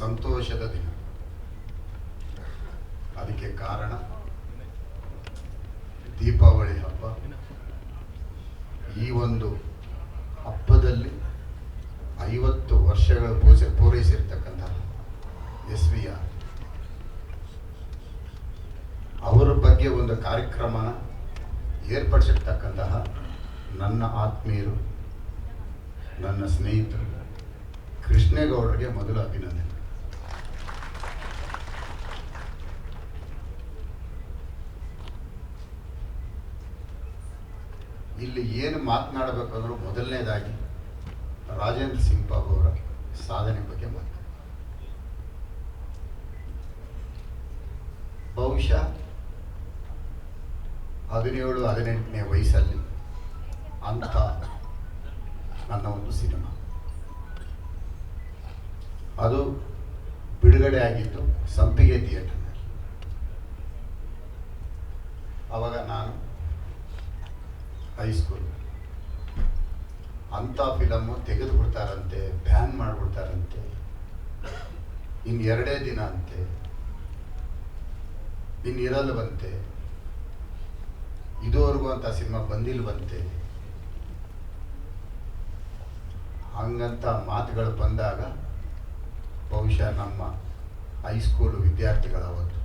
ಸಂತೋಷದ ದಿನ. ಅದಕ್ಕೆ ಕಾರಣ ದೀಪಾವಳಿ ಹಬ್ಬ. ಈ ಒಂದು ಹಬ್ಬದಲ್ಲಿ ಐವತ್ತು ವರ್ಷಗಳ ಪೂಜೆ ಪೂರೈಸಿರ್ತಕ್ಕಂಥ ಎಸ್ ವಿ ಆರ್ ಅವರ ಬಗ್ಗೆ ಒಂದು ಕಾರ್ಯಕ್ರಮ ಏರ್ಪಡಿಸಿರ್ತಕ್ಕಂತಹ ನನ್ನ ಆತ್ಮೀಯರು, ನನ್ನ ಸ್ನೇಹಿತರು, ಕೃಷ್ಣೇಗೌಡರಿಗೆ ಮೊದಲು ಅಭಿನಂದನೆ. ಇಲ್ಲಿ ಏನು ಮಾತನಾಡಬೇಕಂದ್ರೂ ಮೊದಲನೇದಾಗಿ ರಾಜೇಂದ್ರ ಸಿಂಗ್ ಬಾಬು ಅವರ ಸಾಧನೆ ಬಗ್ಗೆ ಮಾತು ಬಹುಶಃ ಹದಿನೇಳು, ಹದಿನೆಂಟನೇ ವಯಸ್ಸಲ್ಲಿ ಅಂತ ನನ್ನ ಒಂದು ಸಿನಿಮಾ. ಅದು ಬಿಡುಗಡೆ ಆಗಿದ್ದು ಸಂಪಿಗೆ ಥಿಯೇಟರ್ನಲ್ಲಿ. ಅವಾಗ ನಾನು ಹೈಸ್ಕೂಲ್ ಅಂಥ ಫಿಲಮ್ಮು ತೆಗೆದುಬಿಡ್ತಾರಂತೆ ಬ್ಯಾನ್ ಮಾಡಿಬಿಡ್ತಾರಂತೆ. ಇನ್ನು ಎರಡೇ ದಿನ ಅಂತೆ. ಇನ್ನು ಇರಲ್ವಂತೆ ಇದುವರೆಗೂ ಅಂತ ಸಿನಿಮಾ ಬಂದಿಲ್ವಂತೆ ಹಂಗಂತ ಮಾತುಗಳು ಬಂದಾಗ ಬಹುಶಃ ನಮ್ಮ ಹೈಸ್ಕೂಲ್ ವಿದ್ಯಾರ್ಥಿಗಳ ಅವತ್ತು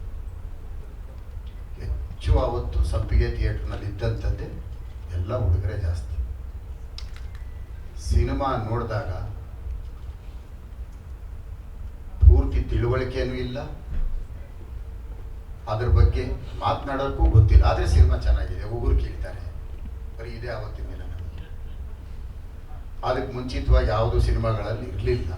ಹೆಚ್ಚು ಆವತ್ತು ಸಂಪಿಗೆ ಥಿಯೇಟ್ರ್ನಲ್ಲಿ ಇದ್ದಂಥದ್ದೇ ಎಲ್ಲ ಹುಡುಗರೇ ಜಾಸ್ತಿ. ಸಿನಿಮಾ ನೋಡಿದಾಗ ಪೂರ್ತಿ ತಿಳುವಳಿಕೆನೂ ಇಲ್ಲ. ಅದ್ರ ಬಗ್ಗೆ ಮಾತನಾಡೋಕ್ಕೂ ಗೊತ್ತಿಲ್ಲ. ಆದರೆ ಸಿನಿಮಾ ಚೆನ್ನಾಗಿದೆ. ಹುಡುಗರು ಕೇಳ್ತಾರೆ. ಬರೀ ಇದೇ ಆವತ್ತಿನ ದಿನ ನಮಗೆ. ಅದಕ್ಕೆ ಮುಂಚಿತವಾಗಿ ಯಾವುದು ಸಿನಿಮಾಗಳಲ್ಲಿ ಇರಲಿಲ್ಲ.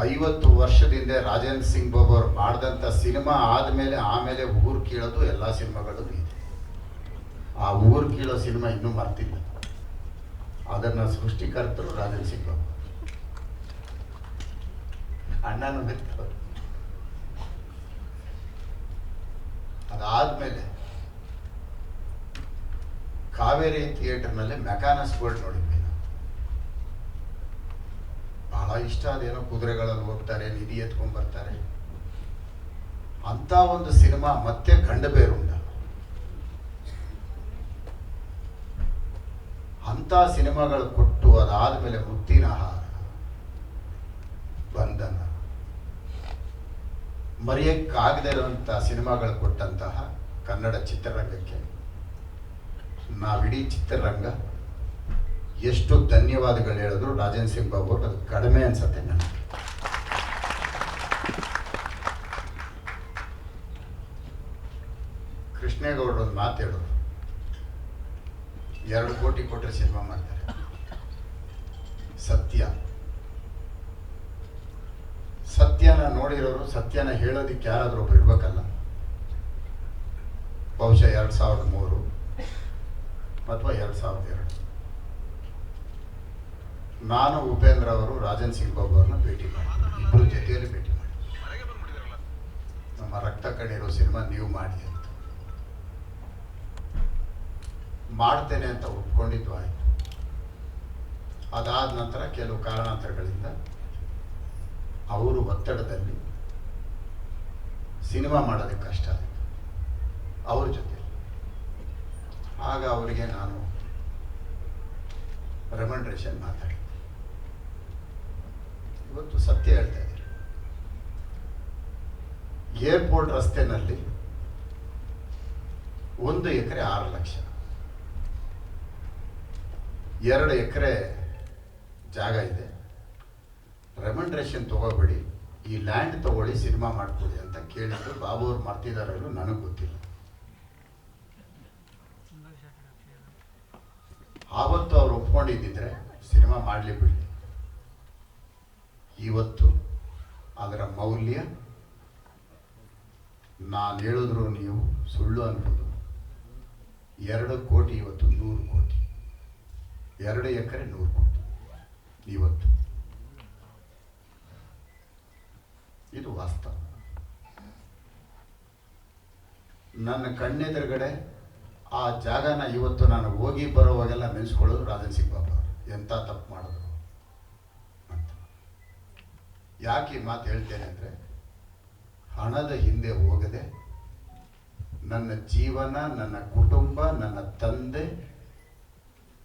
ಐವತ್ತು ವರ್ಷದಿಂದ ರಾಜೇಂದ್ರ ಸಿಂಗ್ ಬಾಬು ಅವರು ಮಾಡಿದಂಥ ಸಿನಿಮಾ ಆದಮೇಲೆ ಆಮೇಲೆ ಊರು ಕೇಳೋದು ಎಲ್ಲ ಸಿನಿಮಾಗಳು ಇದೆ. ಆ ಊರು ಕೀಳೋ ಸಿನಿಮಾ ಇನ್ನೂ ಮರ್ತಿಲ್ಲ ಅದನ್ನು ಸೃಷ್ಟಿಕರ್ತರು ರಾಜನ್ ಸಿಂಗ್ ಅಣ್ಣನ ನಗ್ತವ್ರು. ಅದಾದ್ಮೇಲೆ ಕಾವೇರಿ ಥಿಯೇಟರ್ನಲ್ಲಿ ಮೆಕಾನಸ್ ಗೋಲ್ಡ್ ನೋಡಿದ್ವಿ ಬಹಳ ಇಷ್ಟ ಅದೇನೋ ಕುದುರೆಗಳಲ್ಲಿ ಹೋಗ್ತಾರೆ, ನಿಧಿ ಎತ್ಕೊಂಡ್ ಬರ್ತಾರೆ. ಅಂತ ಒಂದು ಸಿನಿಮಾ ಮತ್ತೆ ಗಂಡಬೇರುಂಡ ಅಂತ ಸಿನಿಮಾಗಳು ಕೊಟ್ಟು ಅದಾದ ಮೇಲೆ ಮುತ್ತಿನ ಹಾರ ಬಂಧನ. ಮರೆಯಕ್ಕಾಗದೇ ಇರುವಂಥ ಸಿನಿಮಾಗಳು ಕೊಟ್ಟಂತಹ ಕನ್ನಡ ಚಿತ್ರರಂಗಕ್ಕೆ. ನಾವಿಡೀ ಚಿತ್ರರಂಗ ಎಷ್ಟು ಧನ್ಯವಾದಗಳು ಹೇಳಿದ್ರು ರಾಜೇಂದ್ರ ಸಿಂಗ್ ಬಾಬು ಅದು ಕಡಿಮೆ ಅನ್ಸತ್ತೆ ನನಗೆ. ಕೃಷ್ಣೇಗೌಡರು ಒಂದು ಮಾತು ಹೇಳೋರು ಎರಡು ಕೋಟಿ ಕೊಟ್ಟರೆ ಸಿನಿಮಾ ಮಾಡ್ತಾರೆ. ಸತ್ಯ. ಸತ್ಯನ ನೋಡಿರೋರು ಸತ್ಯನ ಹೇಳೋದಕ್ಕೆ ಯಾರಾದರೂ ಒಬ್ರು ಇರ್ಬೇಕಲ್ಲ? ಬಹುಶಃ ಎರಡು ಸಾವಿರದ ಮೂರು ಅಥವಾ ಎರಡು ಸಾವಿರದ ಎರಡು. ನಾನು ಉಪೇಂದ್ರ ಅವರು ರಾಜನ್ ಸಿಂಗ್ ಬಾಬು ಅವ್ರನ್ನ ಭೇಟಿ ಮಾಡಿದ್ದೀನಿ ಇಬ್ಬರು ಜೊತೆಯಲ್ಲಿ ಭೇಟಿ ಮಾಡಿ ನಮ್ಮ ರಕ್ತ ಕಣ್ಣಿರೋ ಸಿನಿಮಾ ನೀವು ಮಾಡಿ ಅಂತ ಮಾಡ್ತೇನೆ ಅಂತ ಒಪ್ಕೊಂಡಿದ್ದು ಆಯಿತು. ಅದಾದ ನಂತರ ಕೆಲವು ಕಾರಣಾಂತರಗಳಿಂದ ಅವರು ಒತ್ತಡದಲ್ಲಿ ಸಿನಿಮಾ ಮಾಡೋದಕ್ಕೆ ಕಷ್ಟ ಆಯಿತು. ಅವ್ರ ಜೊತೆ ಆಗ ಅವರಿಗೆ ನಾನು ರೆಮಂಡ್ರೇಷನ್ ಮಾತಾಡಿದ್ದೆ. ಇವತ್ತು ಸತ್ಯ ಹೇಳ್ತಾ ಇದ್ದೀನಿ. ಏರ್ಪೋರ್ಟ್ ರಸ್ತೆನಲ್ಲಿ ಒಂದು ಎಕರೆ ಆರು ಲಕ್ಷ. ಎರಡು ಎಕರೆ ಜಾಗ ಇದೆ. ರೆಮಂಡ್ರೇಷನ್ ತೊಗೋಬೇಡಿ. ಈ ಲ್ಯಾಂಡ್ ತಗೊಳ್ಳಿ ಸಿನಿಮಾ ಮಾಡ್ಕೊಳ್ಳಿ ಅಂತ ಕೇಳಿದ್ರು. ಬಾಬು ಅವ್ರು ಮಾಡ್ತಿದ್ದಾರೆ ನನಗೆ ಗೊತ್ತಿಲ್ಲ. ಆವತ್ತು ಅವ್ರು ಒಪ್ಕೊಂಡಿದ್ದಿದ್ರೆ ಸಿನಿಮಾ ಮಾಡಲಿ ಬಿಡಿ ಇವತ್ತು ಅದರ ಮೌಲ್ಯ ನಾನು ಹೇಳಿದ್ರು ನೀವು ಸುಳ್ಳು ಅನ್ಬೋದು. ಎರಡು ಕೋಟಿ ಇವತ್ತು ನೂರು ಕೋಟಿ. ಎರಡು ಎಕರೆ ನೂರು ಕೋಟಿ ಇವತ್ತು. ಇದು ವಾಸ್ತವ. ನನ್ನ ಕಣ್ಣೆದುರುಗಡೆ ಆ ಜಾಗನ ಇವತ್ತು ನಾನು ಹೋಗಿ ಬರೋವಾಗೆಲ್ಲ ನೆನೆಸ್ಕೊಳ್ಳೋದು ರಾಜನ್ ಸಿಂಗ್ ಬಾಬಾ ಅವರು. ಎಂಥ ತಪ್ಪು ಮಾಡಿದ್ರು ಅಂತ. ಯಾಕೆ ಈ ಮಾತು ಹೇಳ್ತೇನೆ ಅಂದರೆ, ಹಣದ ಹಿಂದೆ ಹೋಗದೆ ನನ್ನ ಜೀವನ, ನನ್ನ ಕುಟುಂಬ, ನನ್ನ ತಂದೆ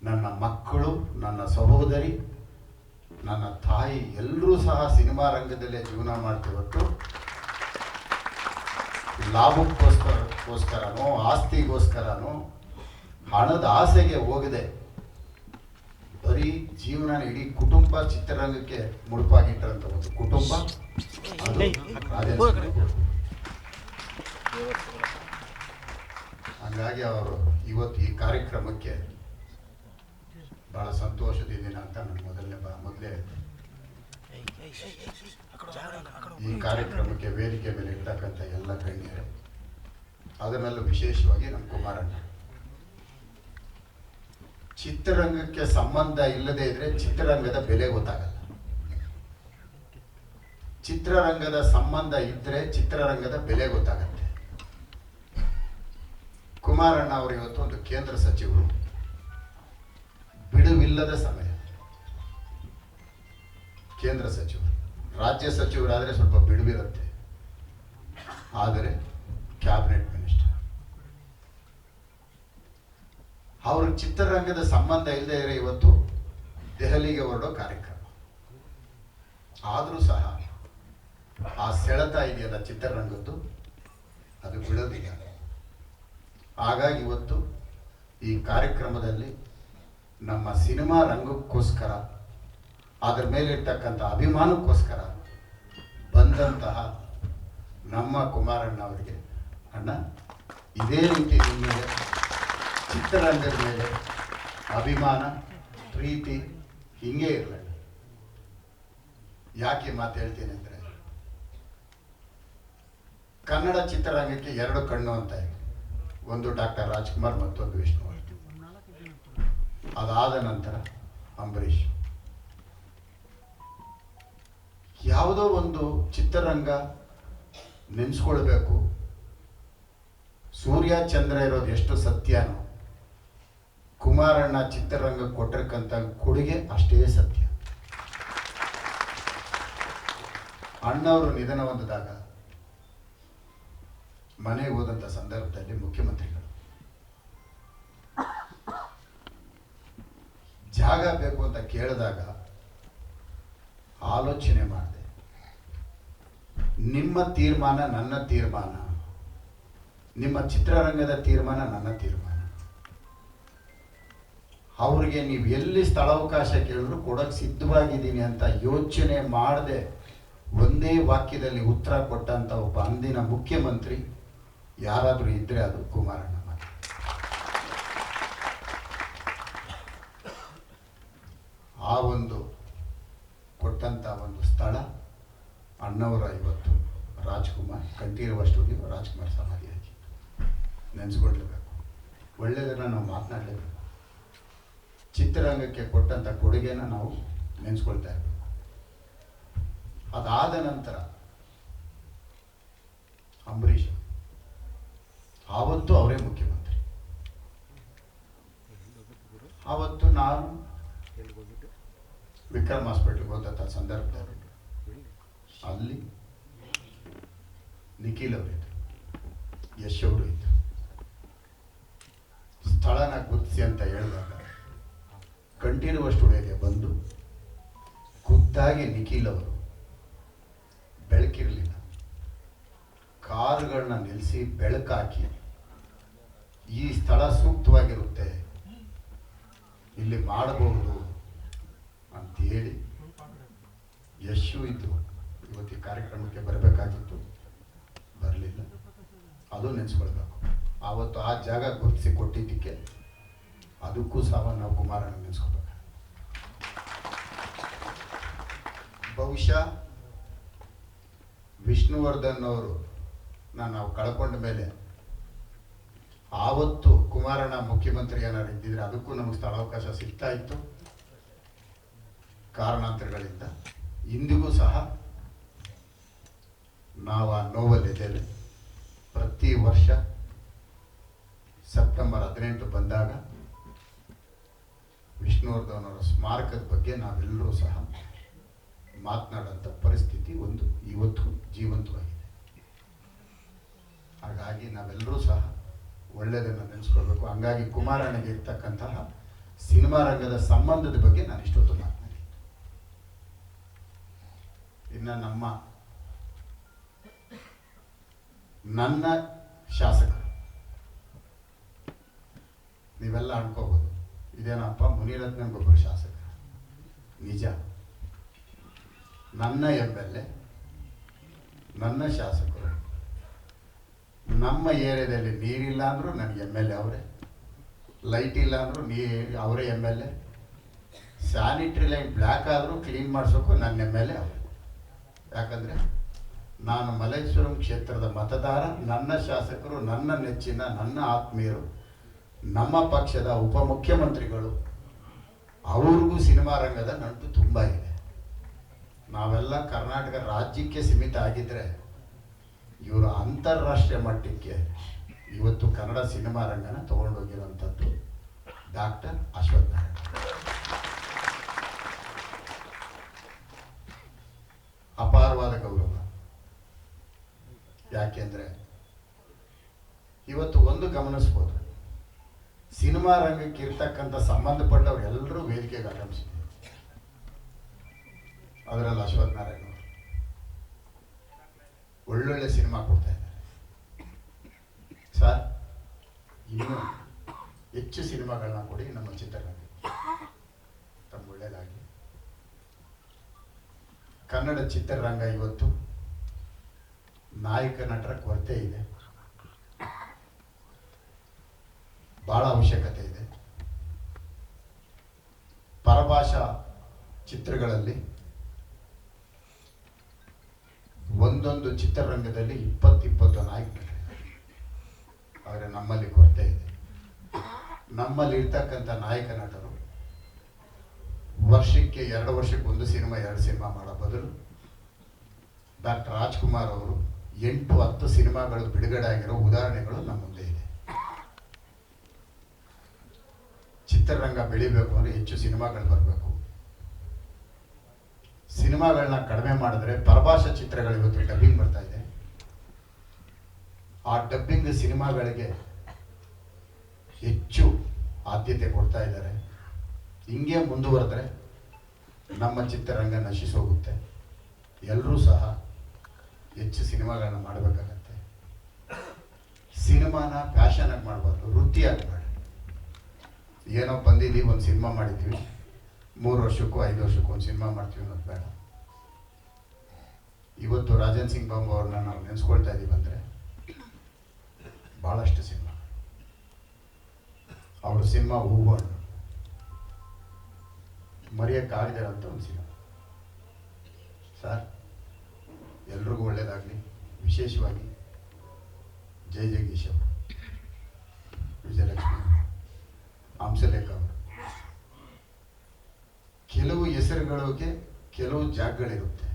ನನ್ನ ಮಕ್ಕಳು ನನ್ನ ಸಹೋದರಿ ನನ್ನ ತಾಯಿ ಎಲ್ಲರೂ ಸಹ ಸಿನಿಮಾ ರಂಗದಲ್ಲೇ ಜೀವನ ಮಾಡ್ತೀವತ್ತು ಲಾಭಕ್ಕೋಸ್ಕರಕ್ಕೋಸ್ಕರನೋ ಆಸ್ತಿಗೋಸ್ಕರನೋ ಹಣದ ಆಸೆಗೆ ಹೋಗದೆ. ಬರೀ ಜೀವನ ಇಡೀ ಕುಟುಂಬ ಚಿತ್ರರಂಗಕ್ಕೆ ಮುಡುಪಾಗಿಟ್ಟರಂತ ಒಂದು ಕುಟುಂಬ. ಹಾಗಾಗಿ ಅವರು ಇವತ್ತು ಈ ಕಾರ್ಯಕ್ರಮಕ್ಕೆ ಬಹಳ ಸಂತೋಷದಿಂದ ಅಂತ ನಾನು ಮೊದಲನೇ ಮೊದಲೇ ಈ ಕಾರ್ಯಕ್ರಮಕ್ಕೆ ವೇದಿಕೆ ಮೇಲೆ ಇರ್ತಕ್ಕಂಥ ಎಲ್ಲ ಗಣ್ಯರು, ಅದರಲ್ಲೂ ವಿಶೇಷವಾಗಿ ನಮ್ಮ ಕುಮಾರಣ್ಣ. ಚಿತ್ರರಂಗಕ್ಕೆ ಸಂಬಂಧ ಇಲ್ಲದೆ ಇದ್ರೆ ಚಿತ್ರರಂಗದ ಬೆಲೆ ಗೊತ್ತಾಗಲ್ಲ. ಚಿತ್ರರಂಗದ ಸಂಬಂಧ ಇದ್ರೆ ಚಿತ್ರರಂಗದ ಬೆಲೆ ಗೊತ್ತಾಗತ್ತೆ. ಕುಮಾರಣ್ಣ ಅವರು ಇವತ್ತು ಒಂದು ಕೇಂದ್ರ ಸಚಿವರು. ಬಿಡುವಿಲ್ಲದ ಸಮಯ. ಕೇಂದ್ರ ಸಚಿವರು, ರಾಜ್ಯ ಸಚಿವರಾದರೆ ಸ್ವಲ್ಪ ಬಿಡುವಿರುತ್ತೆ. ಆದರೆ ಕ್ಯಾಬಿನೆಟ್ ಮಿನಿಸ್ಟರ್. ಅವರು ಚಿತ್ರರಂಗದ ಸಂಬಂಧ ಇಲ್ಲದೆ ಇರೋ ಇವತ್ತು ದೆಹಲಿಗೆ ಹೊರಡೋ ಕಾರ್ಯಕ್ರಮ. ಆದರೂ ಸಹ ಆ ಸೆಳೆತ ಇದೆಯಲ್ಲ ಚಿತ್ರರಂಗದ್ದು, ಅದು ಬಿಡೋದಿಲ್ಲ ಹಾಗಾಗಿ ಇವತ್ತು ಈ ಕಾರ್ಯಕ್ರಮದಲ್ಲಿ ನಮ್ಮ ಸಿನಿಮಾ ರಂಗಕ್ಕೋಸ್ಕರ ಅದರ ಮೇಲಿರ್ತಕ್ಕಂಥ ಅಭಿಮಾನಕ್ಕೋಸ್ಕರ ಬಂದಂತಹ ನಮ್ಮ ಕುಮಾರಣ್ಣ ಅವರಿಗೆ, ಅಣ್ಣ, ಇದೇ ರೀತಿ ನಿಮಗೆ ಚಿತ್ರರಂಗದ ಮೇಲೆ ಅಭಿಮಾನ, ಪ್ರೀತಿ ಹಿಂಗೆ ಇರಲಿ. ಯಾಕೆ ಮಾತು ಹೇಳ್ತೀನಿ ಅಂದರೆ, ಕನ್ನಡ ಚಿತ್ರರಂಗಕ್ಕೆ ಎರಡು ಕಣ್ಣು ಅಂತ ಇದೆ. ಒಂದು ಡಾಕ್ಟರ್ ರಾಜ್ಕುಮಾರ್ ಮತ್ತೊಂದು ವಿಷ್ಣುವರ್ಧನ್ ಅದಾದ ನಂತರ ಅಂಬರೀಷ್. ಯಾವುದೋ ಒಂದು ಚಿತ್ರರಂಗ ನೆನೆಸ್ಕೊಳ್ಬೇಕು. ಸೂರ್ಯ, ಚಂದ್ರ ಇರೋದು ಎಷ್ಟು ಸತ್ಯನೋ. ಕುಮಾರಣ್ಣ ಚಿತ್ರರಂಗ ಕೊಟ್ಟಿರ್ತಕ್ಕಂಥ ಕೊಡುಗೆ ಅಷ್ಟೇ ಸತ್ಯ. ಅಣ್ಣವರು ನಿಧನ ಹೊಂದಿದಾಗ ಮನೆಗೆ ಹೋದಂಥ ಸಂದರ್ಭದಲ್ಲಿ ಮುಖ್ಯಮಂತ್ರಿಗಳು ಜಾಗ ಬೇಕು ಅಂತ ಕೇಳಿದಾಗ ಆಲೋಚನೆ ಮಾಡಿದೆ. ನಿಮ್ಮ ತೀರ್ಮಾನ ನನ್ನ ತೀರ್ಮಾನ. ನಿಮ್ಮ ಚಿತ್ರರಂಗದ ತೀರ್ಮಾನ ನನ್ನ ತೀರ್ಮಾನ. ಅವ್ರಿಗೆ ನೀವು ಎಲ್ಲಿ ಸ್ಥಳಾವಕಾಶ ಕೇಳಿದ್ರು ಕೊಡಕ್ಕೆ ಸಿದ್ಧವಾಗಿದ್ದೀನಿ ಅಂತ ಯೋಚನೆ ಮಾಡದೆ. ಒಂದೇ ವಾಕ್ಯದಲ್ಲಿ ಉತ್ತರ ಕೊಟ್ಟಂತ ಒಬ್ಬ ಅಂದಿನ ಮುಖ್ಯಮಂತ್ರಿ, ಯಾರಾದರೂ ಇದ್ರೆ ಅದು ಕುಮಾರಣ್ಣ. ಆ ಒಂದು ಕೊಟ್ಟಂತ ಒಂದು ಸ್ಥಳ ಅಣ್ಣವರ ಇವತ್ತು ರಾಜ್ಕುಮಾರ್, ಕಂಠೀರವ ಸ್ಟುಡಿಯೋ ರಾಜ್ಕುಮಾರ್ ಸಮಾಧಿಯಾಗಿ ನೆನೆಸ್ಕೊಳ್ಲೇಬೇಕು ಒಳ್ಳೆಯದನ್ನು ನಾವು ಮಾತನಾಡಲೇಬೇಕು. ಚಿತ್ರರಂಗಕ್ಕೆ ಕೊಟ್ಟಂಥ ಕೊಡುಗೆನ ನಾವು ನೆನೆಸ್ಕೊಳ್ತಾ ಇರಬೇಕು. ಅದಾದ ನಂತರ ಅಂಬರೀಷ್ ಆವತ್ತು ಅವರೇ ಮುಖ್ಯಮಂತ್ರಿ. ಆವತ್ತು ನಾನು ವಿಕ್ರಮ್ ಹಾಸ್ಪಿಟ್ಲ್ಗೆ ಹೋದಂಥ ಸಂದರ್ಭದಲ್ಲಿ ಅಲ್ಲಿ ನಿಖಿಲ್ ಅವರಿದ್ದರು ಯಶ್ ಅವರು ಇದ್ದರು ಸ್ಥಳನ ಗುರುತಿಸಿ ಅಂತ ಹೇಳಿದಾಗ ಕಂಠೀರವ ಸ್ಟುಡಿಯೋಗೆ ಬಂದು ಖುದ್ದಾಗಿ ನಿಖಿಲ್ ಅವರು ಬೆಳಕಿರಲಿಲ್ಲ. ಕಾರುಗಳನ್ನ ನಿಲ್ಲಿಸಿ ಬೆಳಕಾಕಿ ಈ ಸ್ಥಳ ಸೂಕ್ತವಾಗಿರುತ್ತೆ. ಇಲ್ಲಿ ಮಾಡಬಹುದು ಅಂತ ಹೇಳಿ ಯಶು ಇತ್ತು ಇವತ್ತು ಈ ಕಾರ್ಯಕ್ರಮಕ್ಕೆ ಬರಬೇಕಾಗಿತ್ತು. ಬರಲಿಲ್ಲ. ಅದು ನೆನೆಸ್ಕೊಳ್ಬೇಕು. ಆವತ್ತು ಆ ಜಾಗ ಗುರುತಿಸಿ ಕೊಟ್ಟಿದ್ದಕ್ಕೆ ಅದಕ್ಕೂ ಸಹ ನಾವು ಕುಮಾರನ ನೆನೆಸ್ಕೋಬೇಕು ಬಹುಶಃ ವಿಷ್ಣುವರ್ಧನ್ ಅವರು ನಾನು ನಾವು ಕಳ್ಕೊಂಡ ಮೇಲೆ ಆವತ್ತು ಕುಮಾರಣ್ಣ ಮುಖ್ಯಮಂತ್ರಿ ಏನಾರು ಇದ್ದಿದ್ರೆ ಅದಕ್ಕೂ ನಮಗೆ ಸ್ಥಳಾವಕಾಶ ಸಿಗ್ತಾ ಇತ್ತು. ಕಾರಣಾಂತರಗಳಿಂದ. ಇಂದಿಗೂ ಸಹ ನಾವು ಆ ನೋವಲ್ಲಿದ್ದೇವೆ ಪ್ರತಿ ವರ್ಷ ಸೆಪ್ಟೆಂಬರ್ ಹದಿನೆಂಟು ಬಂದಾಗ ವಿಷ್ಣುವರ್ಧನವರ ಸ್ಮಾರಕದ ಬಗ್ಗೆ ನಾವೆಲ್ಲರೂ ಸಹ ಮಾತನಾಡುವಂಥ ಪರಿಸ್ಥಿತಿ ಒಂದು, ಇವತ್ತು ಜೀವಂತವಾಗಿದೆ. ಹಾಗಾಗಿ ನಾವೆಲ್ಲರೂ ಸಹ ಒಳ್ಳೆಯದನ್ನು ನೆನೆಸ್ಕೊಳ್ಬೇಕು. ಹಂಗಾಗಿ ಕುಮಾರಣ್ಣಗೆ ಇರ್ತಕ್ಕಂತಹ ಸಿನಿಮಾ ರಂಗದ ಸಂಬಂಧದ ಬಗ್ಗೆ ನಾನು ಇಷ್ಟೊತ್ತು ಮಾತನಾಡಿ ನಮ್ಮ ನನ್ನ ಶಾಸಕ. ನೀವೆಲ್ಲ ಅನ್ಕೋಬೋದು. ಇದೇನಪ್ಪ? ಮುನಿರತ್ನಗೊಬ್ಬರು ಶಾಸಕ. ನಿಜ. ನನ್ನ ಎಂ ಎಲ್ ಎ, ನನ್ನ ಶಾಸಕರು, ನಮ್ಮ ಏರಿಯಾದಲ್ಲಿ ನೀರಿಲ್ಲ ಅಂದರೂ ನನಗೆ ಎಂ ಎಲ್ ಎ ಅವರೇ, ಲೈಟ್ ಇಲ್ಲ ಅಂದರೂ ನೀ ಅವರೇ M L A, sanitary line block ಆದರೂ ಕ್ಲೀನ್ ಮಾಡಿಸೋಕ್ಕೂ ನನ್ನ ಎಂ ಎಲ್ ಎ ಅವರೇ. ಯಾಕಂದರೆ ನಾನು ಮಲ್ಲೇಶ್ವರಂ ಕ್ಷೇತ್ರದ ಮತದಾರ, ನನ್ನ ಶಾಸಕರು, ನನ್ನ ನೆಚ್ಚಿನ, ನನ್ನ ಆತ್ಮೀಯರು, ನಮ್ಮ ಪಕ್ಷದ ಉಪಮುಖ್ಯಮಂತ್ರಿಗಳು, ಅವ್ರಿಗೂ ಸಿನಿಮಾ ರಂಗದ ನಂಟು ತುಂಬ ಇದೆ. ನಾವೆಲ್ಲ ಕರ್ನಾಟಕ ರಾಜ್ಯಕ್ಕೆ ಸೀಮಿತ ಆಗಿದ್ದರೆ ಇವರು ಅಂತಾರಾಷ್ಟ್ರೀಯ ಮಟ್ಟಕ್ಕೆ ಇವತ್ತು ಕನ್ನಡ ಸಿನಿಮಾ ರಂಗನ ತಗೊಂಡೋಗಿರುವಂಥದ್ದು ಡಾಕ್ಟರ್ ಅಶ್ವಥ್ ನಾರಾಯಣ ಯಾಕೆಂದ್ರೆ ಇವತ್ತು ಒಂದು ಗಮನಿಸ್ಬೋದು. ಸಿನಿಮಾ ರಂಗಕ್ಕೆ ಇರ್ತಕ್ಕಂಥ ಸಂಬಂಧಪಟ್ಟವ್ರು ಎಲ್ಲರೂ ವೇದಿಕೆಗೆ ಆಗಮಿಸಿದ್ದಾರೆ ಅದರಲ್ಲಿ ಅಶ್ವಥ್ ನಾರಾಯಣ ಅವರು. ಒಳ್ಳೊಳ್ಳೆ ಸಿನಿಮಾ ಕೊಡ್ತಾ ಇದ್ದಾರೆ. ಸರ್, ಇನ್ನು ಹೆಚ್ಚು ಸಿನಿಮಾಗಳನ್ನ ಕೊಡಿ, ನಮ್ಮ ಚಿತ್ರರಂಗಕ್ಕೆ. ತಮ್ಮ ಒಳ್ಳೆಯದಾಗಿ ಕನ್ನಡ ಚಿತ್ರರಂಗ ಇವತ್ತು ನಾಯಕ ನಟರ ಕೊರತೆ ಇದೆ. ಬಹಳ ಅವಶ್ಯಕತೆ ಇದೆ. ಪರಭಾಷಾ ಚಿತ್ರಗಳಲ್ಲಿ ಒಂದೊಂದು ಚಿತ್ರರಂಗದಲ್ಲಿ ಇಪ್ಪತ್ತಿಪ್ಪತ್ತು ನಾಯಕರು ಆದರೆ ನಮ್ಮಲ್ಲಿ ಕೊರತೆ ಇದೆ. ನಮ್ಮಲ್ಲಿ ಇರ್ತಕ್ಕಂಥ ನಾಯಕ ನಟರು ವರ್ಷಕ್ಕೆ ಎರಡು ವರ್ಷಕ್ಕೆ ಒಂದು ಸಿನಿಮಾ, ಎರಡು ಸಿನಿಮಾ ಮಾಡೋ ಬದಲು ಡಾಕ್ಟರ್ ರಾಜ್ಕುಮಾರ್ ಅವರು ಎಂಟು ಹತ್ತು ಸಿನಿಮಾಗಳು ಬಿಡುಗಡೆ ಆಗಿರೋ ಉದಾಹರಣೆಗಳು ನಮ್ಮ ಮುಂದೆ ಇದೆ. ಚಿತ್ರರಂಗ ಬೆಳಿಬೇಕು ಅಂದರೆ ಹೆಚ್ಚು ಸಿನಿಮಾಗಳು ಬರಬೇಕು. ಸಿನಿಮಾಗಳನ್ನ ಕಡಿಮೆ ಮಾಡಿದ್ರೆ ಪರಭಾಷಾ ಚಿತ್ರಗಳು ಇವತ್ತು ಡಬ್ಬಿಂಗ್ ಬರ್ತಾ ಇದೆ. ಆ ಡಬ್ಬಿಂಗ್ ಸಿನಿಮಾಗಳಿಗೆ ಹೆಚ್ಚು ಆದ್ಯತೆ ಕೊಡ್ತಾ ಇದ್ದಾರೆ. ಹಿಂಗೆ ಮುಂದುವರೆದ್ರೆ ನಮ್ಮ ಚಿತ್ರರಂಗ ನಶಿಸೋಗುತ್ತೆ. ಎಲ್ಲರೂ ಸಹ ಹೆಚ್ಚು ಸಿನಿಮಾಗಳನ್ನ ಮಾಡಬೇಕಾಗತ್ತೆ. ಸಿನಿಮಾನ ಪ್ಯಾಷನಾಗಿ ಮಾಡಬಾರ್ದು, ವೃತ್ತಿಯಾಗಿ ಮಾಡಿ. ಏನೋ ಬಂದಿದ್ದೀವಿ ಒಂದು ಸಿನಿಮಾ ಮಾಡಿದ್ವಿ. ಮೂರು ವರ್ಷಕ್ಕೂ, ಐದು ವರ್ಷಕ್ಕೂ ಒಂದು ಸಿನಿಮಾ ಮಾಡ್ತೀವಿ ಅನ್ನೋದು ಬೇಡ. ಇವತ್ತು ರಾಜನ್ ಸಿಂಗ್ ಬಾಂಬು ಅವ್ರನ್ನ ನಾವು ನೆನೆಸ್ಕೊಳ್ತಾ ಇದ್ದೀವಿ ಅಂದರೆ ಭಾಳಷ್ಟು ಸಿನಿಮಾ. ಅವ್ರ ಸಿನಿಮಾ ಹೂವಣ್ಣು ಹಣ್ಣು ಅಂತ ಒಂದು ಸಿನಿಮಾ. ಸರ್? ಎಲ್ರಿಗೂ ಒಳ್ಳೇದಾಗಲಿ. ವಿಶೇಷವಾಗಿ ಜೈ ಜಗದೀಶ್ ಅವರು ವಿಜಯಲಕ್ಷ್ಮಿ ಹಂಸಲೇಖ ಅವರು. ಕೆಲವು ಹೆಸರುಗಳಿಗೆ ಕೆಲವು ಜಾಗಗಳಿರುತ್ತೆ.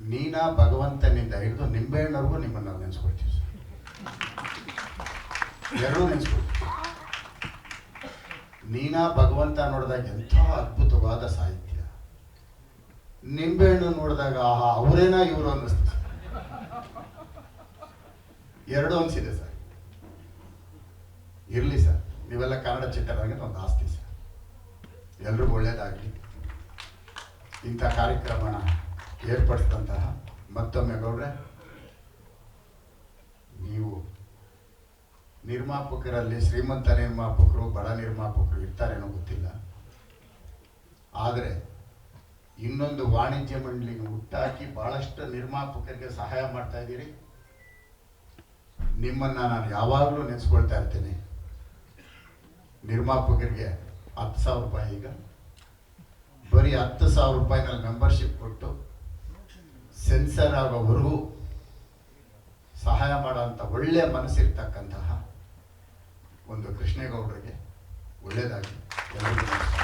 ನೀನಾ ಭಗವಂತನಿಂದ ಹಿಡಿದು ನಿಂಬೆಹಣ್ಣವ್ರಿಗೂ ನಿಮ್ಮನ್ನು ನಾವು ನೆನೆಸ್ಕೊಳ್ತೀವಿ ಸರ್. ಎರಡೂ ನೆನೆಸ್ಕೊಳ್ತೀವಿ. ನೀನಾ ಭಗವಂತ ನೋಡಿದಾಗ ಎಂಥ ಅದ್ಭುತವಾದ ಸಾಹಿತ್ಯ. ನಿಂಬೆಹಣ್ಣು ನೋಡಿದಾಗ, ಆಹಾ, ಅವರೇನಾ ಇವರು ಅನ್ನಿಸ್ತು. ಎರಡು ಅನ್ಸಿದೆ ಸರ್. ಇರಲಿ ಸರ್. ನೀವೆಲ್ಲ ಕನ್ನಡ ಚಿತ್ರರಂಗದ ಒಂದು ಆಸ್ತಿ ಸರ್. ಎಲ್ರಿಗೂ ಒಳ್ಳೆಯದಾಗಲಿ ಇಂಥ ಕಾರ್ಯಕ್ರಮನ ಏರ್ಪಡಿಸಿದಂತಹ ಮತ್ತೊಮ್ಮೆ ಗೌಡ್ರೆ, ನೀವು ನಿರ್ಮಾಪಕರಲ್ಲಿ ಶ್ರೀಮಂತ ನಿರ್ಮಾಪಕರು, ಬಡ ನಿರ್ಮಾಪಕರು ಇರ್ತಾರೇನೋ ಗೊತ್ತಿಲ್ಲ. ಆದರೆ ಇನ್ನೊಂದು ವಾಣಿಜ್ಯ ಮಂಡಳಿಗೆ ಹುಟ್ಟಾಕಿ ಬಹಳಷ್ಟು ನಿರ್ಮಾಪಕರಿಗೆ ಸಹಾಯ ಮಾಡ್ತಾ ಇದ್ದೀರಿ. ನಿಮ್ಮನ್ನ ನಾನು ಯಾವಾಗಲೂ ನೆನೆಸ್ಕೊಳ್ತಾ ಇರ್ತೀನಿ. ನಿರ್ಮಾಪಕರಿಗೆ ಹತ್ತು ಸಾವಿರ ರೂಪಾಯಿ ಈಗ. ಬರೀ ಹತ್ತು ಸಾವಿರ ರೂಪಾಯಿನಲ್ಲಿ ಮೆಂಬರ್ಶಿಪ್ ಕೊಟ್ಟು ಸೆನ್ಸರ್ ಆಗೋವರೆಗೂ ಸಹಾಯ ಮಾಡೋಂಥ ಒಳ್ಳೆಯ ಮನಸ್ಸಿರ್ತಕ್ಕಂತಹ ಒಂದು ಕೃಷ್ಣೇಗೌಡರಿಗೆ ಒಳ್ಳೆಯದಾಗಿ ಎಲ್ಲರಿಗೂ